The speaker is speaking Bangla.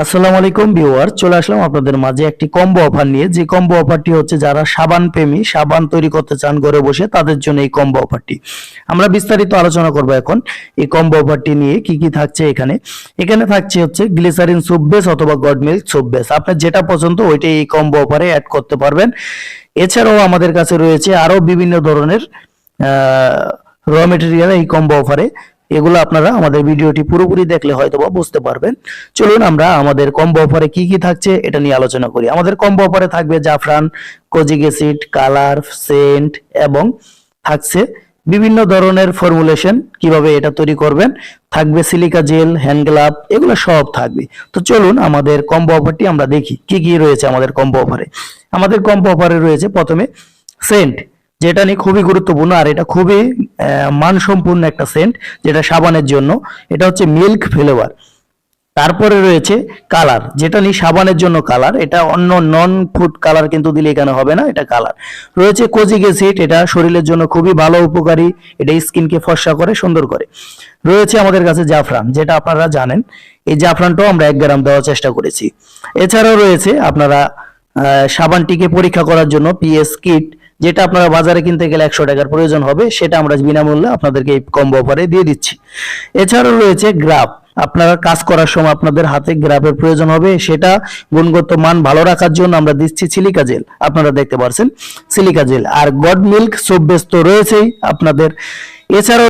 আসসালামু আলাইকুম ভিউয়ার, চলে আসলাম আপনাদের মাঝে একটি কম্বো অফার নিয়ে। যে কম্বো অফারটি হচ্ছে যারা সাবান প্রেমী সাবান তৈরি করতে চান ঘরে বসে, তাদের জন্য এই কম্বো অফারটি আমরা বিস্তারিত আলোচনা করব এখন এই কম্বো অফারটি নিয়ে, কি কি থাকছে এখানে। এখানে থাকছে হচ্ছে গ্লিসারিন সুপ বেস অথবা গড মিল্ক সুপ বেস আপনার যেটা পছন্দ, ওইটাই এই কম্বো অফারে অ্যাড করতে পারবেন। এছাড়াও আমাদের কাছে রয়েছে আরও বিভিন্ন ধরনের র মেটেরিয়াল এই কম্বো অফারে এগুলো আপনারা আমাদের ভিডিওটি পুরোপুরি দেখলে হয়তো বা বুঝতে পারবেন। চলুন আমরা আমাদের কম্বো অফারে কি কি থাকছে এটা নিয়ে আলোচনা করি। আমাদের কম্বো অফারে থাকবে জাফরান কোজিক অ্যাসিড কালার সেন্ট এবং থাকছে বিভিন্ন ধরনের ফর্মুলেশন কীভাবে এটা তৈরি করবেন। থাকবে সিলিকা জেল হ্যান্ড গ্লাভ এগুলো সব থাকবে। তো চলুন আমাদের কম্বো অফারটি আমরা দেখি, কি কি রয়েছে আমাদের কম্বো অফারে আমাদের কম্বো অফারে রয়েছে প্রথমে সেন্ট যেটা নিয়ে খুবই গুরুত্বপূর্ণ আর এটা খুবই আহ, মানসম্পন্ন একটা সেন্ট যেটা সাবানের জন্য। এটা হচ্ছে মিল্ক ফ্লেভার তারপরে রয়েছে কালার যেটা নিয়ে সাবানের জন্য কালার এটা অন্য নন ফুড কালার কিন্তু দিলে এখানে হবে না এটা কালার রয়েছে কোজিক অ্যাসিড এটা শরীরের জন্য খুবই ভালো উপকারী এটা স্কিনকে ফর্সা করে সুন্দর করে। রয়েছে আমাদের কাছে জাফরান যেটা আপনারা জানেন। এই জাফরানটাও আমরা এক গ্রাম দেওয়ার চেষ্টা করেছি। এছাড়াও রয়েছে আপনারা সাবানটিকে পরীক্ষা করার জন্য পিএস কিট যেটা আপনারা বাজারে কিনতে গেলে একশো টাকার প্রয়োজন হবে, সেটা আমরা বিনামূল্যে আপনাদেরকে এই কম্বো অফারে দিয়ে দিচ্ছি। এছাড়াও রয়েছে গ্রাফ আপনারা কাজ করার সময় আপনাদের হাতে গ্রাফের প্রয়োজন হবে, সেটা গুণগত মান ভালো রাখার জন্য আমরা দিচ্ছি সিলিকা জেল আপনারা দেখতে পাচ্ছেন সিলিকা জেল আর গড মিল্ক সোপ বেস তো রয়েছেই আপনাদের। এছাড়াও